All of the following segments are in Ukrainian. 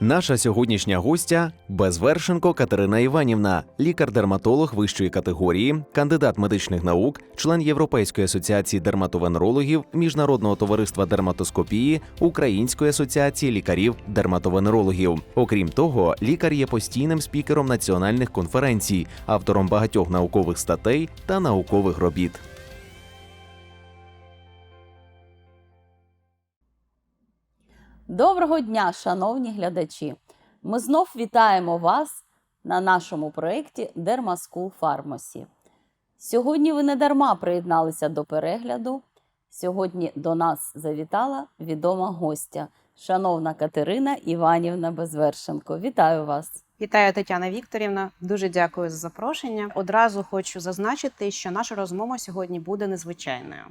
Наша сьогоднішня гостя Безвершенко Катерина Іванівна, лікар-дерматолог вищої категорії, кандидат медичних наук, член Європейської асоціації дерматовенерологів, Міжнародного товариства дерматоскопії, Української асоціації лікарів-дерматовенерологів. Окрім того, лікар є постійним спікером національних конференцій, автором багатьох наукових статей та наукових робіт. Доброго дня, шановні глядачі! Ми знов вітаємо вас на нашому проєкті Dermaschool Pharmacy. Сьогодні ви не дарма приєдналися до перегляду. Сьогодні до нас завітала відома гостя, шановна Катерина Іванівна Безвершенко. Вітаю вас! Вітаю, Тетяна Вікторівна. Дуже дякую за запрошення. Одразу хочу зазначити, що наша розмова сьогодні буде незвичайною,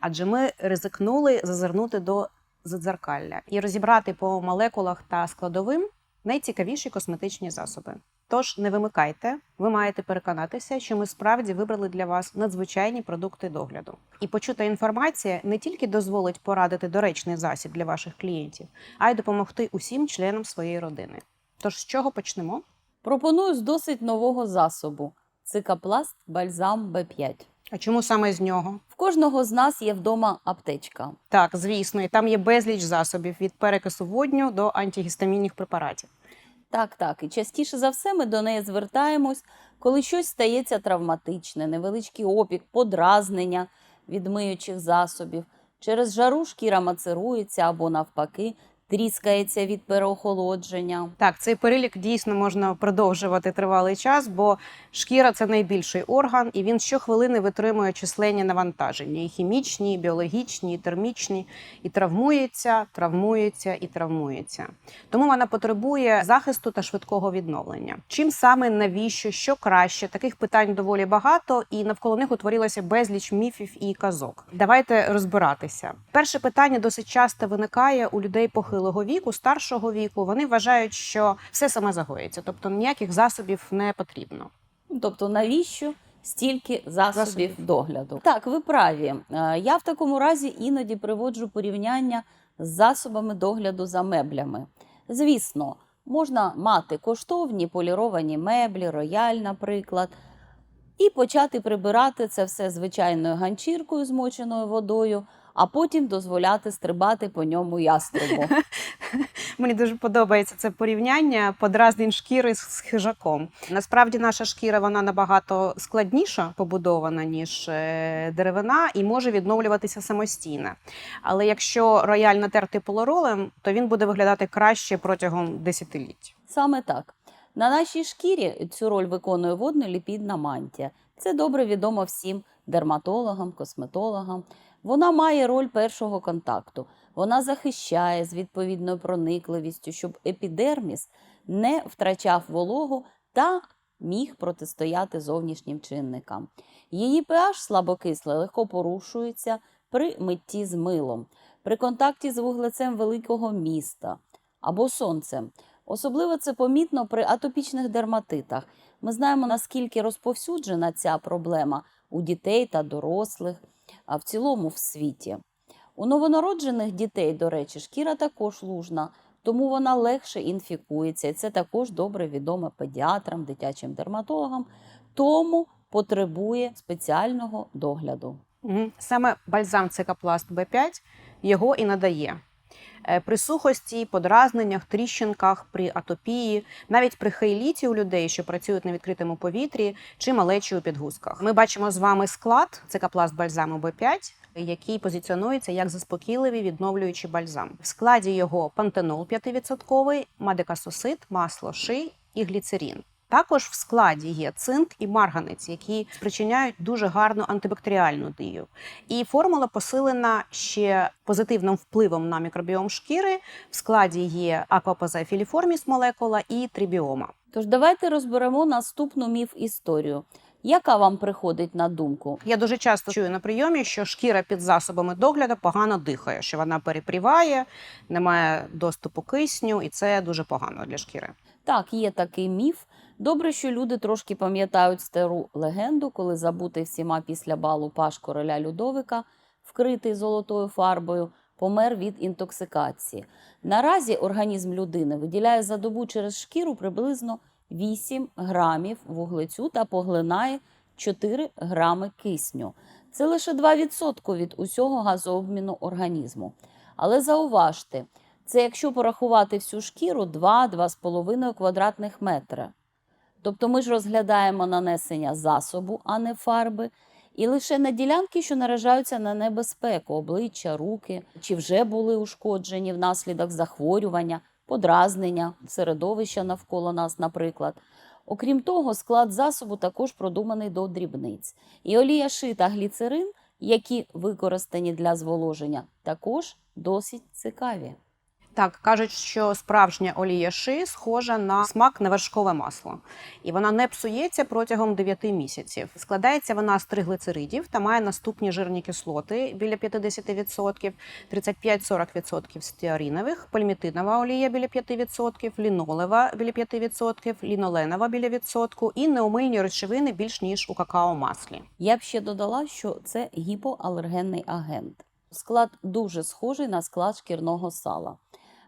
адже ми ризикнули зазирнути до задзеркалля і розібрати по молекулах та складовим найцікавіші косметичні засоби. Тож не вимикайте, ви маєте переконатися, що ми справді вибрали для вас надзвичайні продукти догляду. І почута інформація не тільки дозволить порадити доречний засіб для ваших клієнтів, а й допомогти усім членам своєї родини. Тож з чого почнемо? Пропоную з досить нового засобу цикапласт бальзам Б5. А чому саме з нього? В кожного з нас є вдома аптечка. Так, звісно, і там є безліч засобів від перекису водню до антигістамінних препаратів. Так, так. І частіше за все ми до неї звертаємось, коли щось стається травматичне, невеличкий опік, подразнення від миючих засобів. Через жару шкіра мацерується або навпаки тріскається від переохолодження. Так, цей перелік дійсно можна продовжувати тривалий час, бо шкіра це найбільший орган, і він щохвилини витримує численні навантаження: і хімічні, і біологічні, і термічні, і травмується, травмується і травмується. Тому вона потребує захисту та швидкого відновлення. Чим саме навіщо, що краще? Таких питань доволі багато, і навколо них утворилося безліч міфів і казок. Давайте розбиратися. Перше питання досить часто виникає у людей похилого віку, старшого віку. Вони вважають, що все саме загоїться, тобто ніяких засобів не потрібно. Тобто, навіщо стільки засобів, Засобів. догляду? Так, ви праві. Е, Я в такому разі іноді приводжу порівняння з засобами догляду за меблями. Звісно, можна мати коштовні поліровані меблі, рояль, наприклад, і почати прибирати це все звичайною ганчіркою, змоченою водою, а потім дозволяти стрибати по ньому яструбу. Мені дуже подобається це порівняння подразнень шкіри з хижаком. Насправді наша шкіра вона набагато складніша побудована ніж е, деревина і може відновлюватися самостійно. Але якщо рояль натерти полиролем, то він буде виглядати краще протягом десятиліть. Саме так. На нашій шкірі цю роль виконує водно-ліпідна мантія. Це добре відомо всім дерматологам, косметологам. Вона має роль першого контакту. Вона захищає з відповідною проникливістю, щоб епідерміс не втрачав вологу та міг протистояти зовнішнім чинникам. Її pH слабокисле легко порушується при митті з милом, при контакті з вуглецем великого міста або сонцем. Особливо це помітно при атопічних дерматитах. Ми знаємо, наскільки розповсюджена ця проблема у дітей та дорослих, а в цілому в світі. У новонароджених дітей, до речі, шкіра також лужна, тому вона легше інфікується. І це також добре відомо педіатрам, дитячим дерматологам, тому потребує спеціального догляду. Саме бальзам цикапласт Б5 його і надає. Е, При сухості, подразненнях, тріщинках, при атопії, навіть при хейліті у людей, що працюють на відкритому повітрі, чи малечі у підгузках. Ми бачимо з вами склад цикапласт бальзаму Б5, який позиціонується як заспокійливий відновлюючий бальзам. В складі його пантенол 5%, мадекасосит, масло ши і гліцерин. Також в складі є цинк і марганець, які спричиняють дуже гарну антибактеріальну дію. І формула посилена ще позитивним впливом на мікробіом шкіри. В складі є аквапоза філіформіс молекула і трибіома. Тож давайте розберемо наступну міф історію. Яка вам приходить на думку? Я дуже часто чую на прийомі, що шкіра під засобами догляду погано дихає, що вона перепріває, немає доступу кисню, і це дуже погано для шкіри. Так, є такий міф. Добре, що люди трошки пам'ятають стару легенду, коли забутий всіма після балу паш короля Людовика, вкритий золотою фарбою, помер від інтоксикації. Наразі організм людини виділяє за добу через шкіру приблизно 8 грамів вуглецю та поглинає 4 грами кисню. Це лише 2% від усього газообміну організму. Але зауважте, це якщо порахувати всю шкіру 2-2,5 квадратних метра. Тобто ми ж розглядаємо нанесення засобу, а не фарби, і лише на ділянки, що наражаються на небезпеку, обличчя, руки, чи вже були ушкоджені внаслідок захворювання, подразнення, середовища навколо нас, наприклад. Окрім того, склад засобу також продуманий до дрібниць. І олія ши та гліцерин, які використані для зволоження, також досить цікаві. Так, кажуть, що справжня олія ши схожа на смак на вершкове масло, і вона не псується протягом 9 місяців. Складається вона з триглицеридів та має наступні жирні кислоти біля 50%, 35-40% стеаринових, пальмітинова олія біля 5%, лінолева біля 5%, ліноленова біля відсотку і неумильні речовини більш ніж у какао-маслі. Я б ще додала, що це гіпоалергенний агент. Склад дуже схожий на склад шкірного сала.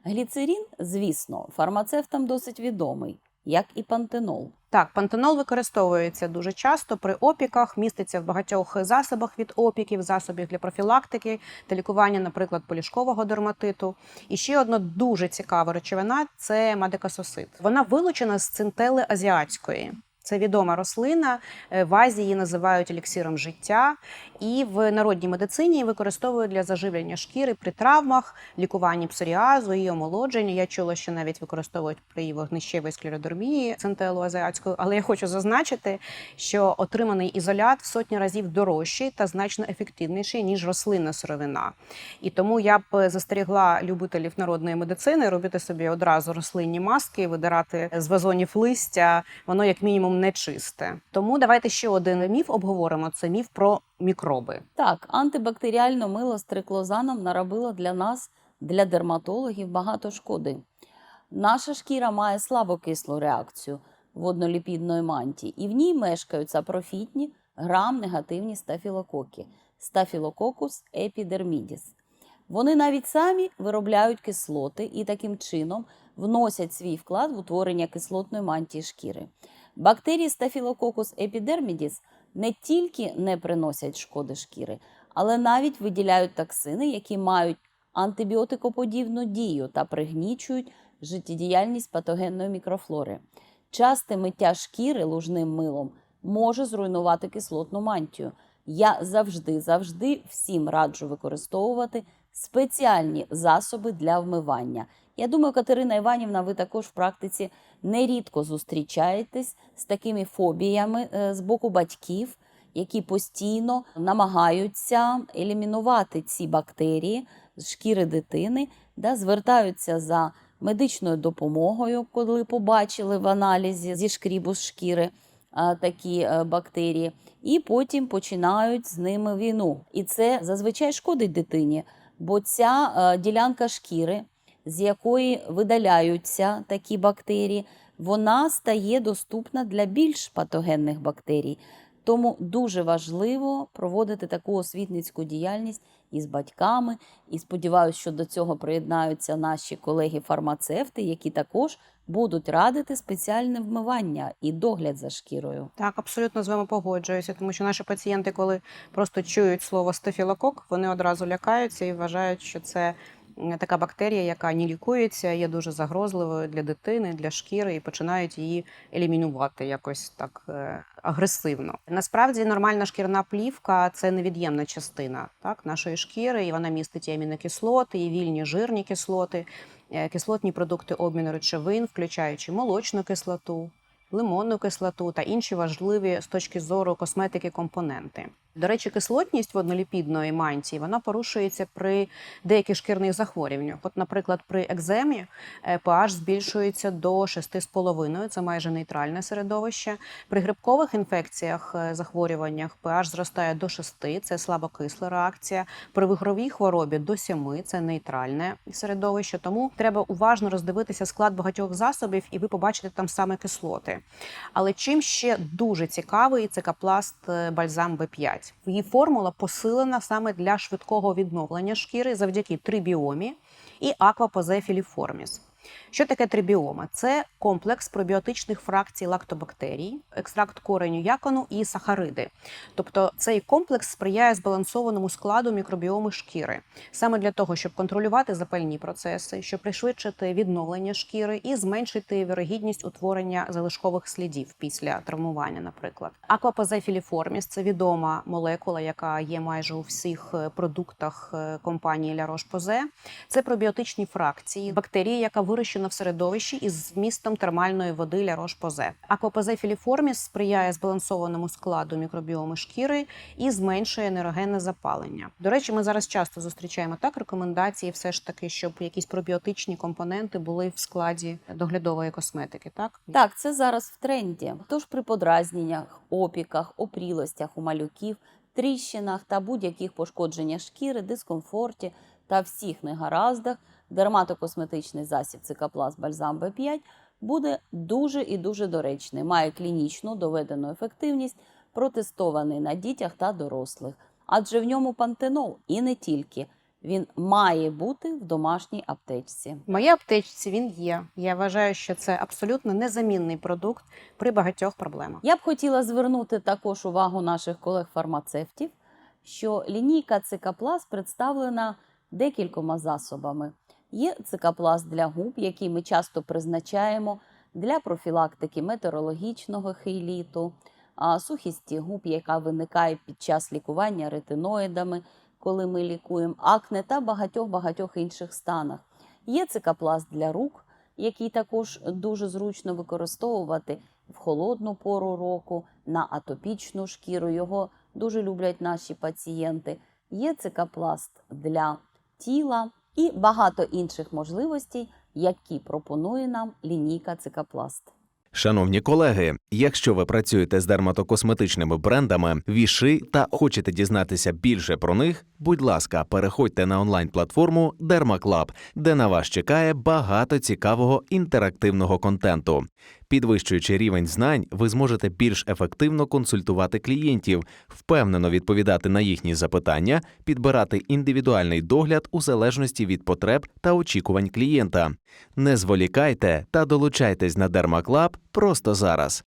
Гліцерін, звісно, фармацевтам досить відомий, як і пантенол. Так, пантенол використовується дуже часто при опіках, міститься в багатьох засобах від опіків, засобів для профілактики та лікування, наприклад, полішкового дерматиту. І ще одна дуже цікава речовина це мадекасосит. Вона вилучена з цинтели азіатської. Це відома рослина. е, В Азії її називають еліксиром життя, і в народній медицині її використовують для заживлення шкіри при травмах, лікуванні псоріазу, її омолодження. Я чула, що навіть використовують при вогнищевій склеродермії центелу азіатською. Але я хочу зазначити, що отриманий ізолят в сотні разів дорожчий та значно ефективніший ніж рослинна сировина. І тому я б застерігла любителів народної медицини робити собі одразу рослинні маски, видирати з вазонів листя. Воно як мінімум не чисте. Тому давайте ще один міф обговоримо: це міф про мікроби. Так, антибактеріальне мило з триклозаном наробило для нас, для дерматологів, багато шкоди. Наша шкіра має слабокислу реакцію водноліпідної мантії, і в ній мешкають сапрофітні грам-негативні стафілококи стафілококус епідермідіс. Вони навіть самі виробляють кислоти і таким чином вносять свій вклад в утворення кислотної мантії шкіри. Бактерії Staphylococcus epidermidis не тільки не приносять шкоди шкіри, але навіть виділяють токсини, які мають антибіотикоподібну дію та пригнічують життєдіяльність патогенної мікрофлори. Часте миття шкіри лужним милом може зруйнувати кислотну мантію. Я завжди, завжди всім раджу використовувати спеціальні засоби для вмивання. Я думаю, Катерина Іванівна, ви також в практиці нерідко зустрічаєтесь з такими фобіями е, з боку батьків, які постійно намагаються елімінувати ці бактерії з шкіри дитини, да, звертаються за медичною допомогою, коли побачили в аналізі зі шкрібу з шкіри такі е, бактерії, і потім починають з ними війну. І це зазвичай шкодить дитині, бо ця е, ділянка шкіри, з якої видаляються такі бактерії, вона стає доступна для більш патогенних бактерій. Тому дуже важливо проводити таку освітницьку діяльність із батьками. І сподіваюся, що до цього приєднаються наші колеги-фармацевти, які також будуть радити спеціальне вмивання і догляд за шкірою. Так, абсолютно з вами погоджуюся, тому що наші пацієнти, коли просто чують слово стафілокок, вони одразу лякаються і вважають, що це така бактерія, яка не лікується, є дуже загрозливою для дитини, для шкіри, і починають її елімінувати якось так е, агресивно. Насправді нормальна шкірна плівка це невід'ємна частина так, нашої шкіри, і вона містить і амінокислоти, і вільні жирні кислоти, е, кислотні продукти обміну речовин, включаючи молочну кислоту, лимонну кислоту та інші важливі з точки зору косметики компоненти. До речі, кислотність водноліпідної мантії вона порушується при деяких шкірних захворюваннях. От, наприклад, при екземі е, pH збільшується до 6,5, це майже нейтральне середовище. При грибкових інфекціях, е, захворюваннях pH зростає до 6, це слабокисла реакція. При вигровій хворобі до 7, це нейтральне середовище. Тому треба уважно роздивитися склад багатьох засобів, і ви побачите там саме кислоти. Але чим ще дуже цікавий це капласт е, бальзам b 5 5. Її формула посилена саме для швидкого відновлення шкіри завдяки трибіомі і аквапозефілі форміс. Що таке трибіома? Це комплекс пробіотичних фракцій лактобактерій, екстракт кореню якону і сахариди. Тобто цей комплекс сприяє збалансованому складу мікробіоми шкіри, саме для того, щоб контролювати запальні процеси, щоб пришвидшити відновлення шкіри і зменшити вірогідність утворення залишкових слідів після травмування, наприклад. Аквапозефіліформіс це відома молекула, яка є майже у всіх е, продуктах е, компанії La Roche-Posay. Це пробіотичні фракції бактерії, яка вирощена в середовищі із вмістом термальної води La Roche-Posay. Аквапозефіліформіс сприяє збалансованому складу мікробіоми шкіри і зменшує нейрогенне запалення. До речі, ми зараз часто зустрічаємо так рекомендації, все ж таки, щоб якісь пробіотичні компоненти були в складі доглядової косметики. Так Так, це зараз в тренді. Тож при подразненнях, опіках, опрілостях у малюків, тріщинах та будь-яких пошкодженнях шкіри, дискомфорті та всіх негараздах дерматокосметичний засіб цикапласт бальзам Б5 буде дуже і дуже доречний. Має клінічну доведену ефективність, протестований на дітях та дорослих. Адже в ньому пантенол і не тільки. Він має бути в домашній аптечці. В моїй аптечці він є. Я вважаю, що це абсолютно незамінний продукт при багатьох проблемах. Я б хотіла звернути також увагу наших колег-фармацевтів, що лінійка цикапласт представлена декількома засобами. Є цикапласт для губ, який ми часто призначаємо для профілактики метеорологічного хейліту, а, сухісті губ, яка виникає під час лікування ретиноїдами, коли ми лікуємо акне та багатьох-багатьох інших станах. Є цикапласт для рук, який також дуже зручно використовувати в холодну пору року, на атопічну шкіру. Його дуже люблять наші пацієнти. Є цикапласт для тіла і багато інших можливостей, які пропонує нам лінійка цикапласт. Шановні колеги, якщо ви працюєте з дерматокосметичними брендами, віши та хочете дізнатися більше про них, будь ласка, переходьте на онлайн-платформу DermaClub, де на вас чекає багато цікавого інтерактивного контенту. Підвищуючи рівень знань, ви зможете більш ефективно консультувати клієнтів, впевнено відповідати на їхні запитання, підбирати індивідуальний догляд у залежності від потреб та очікувань клієнта. Не зволікайте та долучайтесь на DermaClub просто зараз.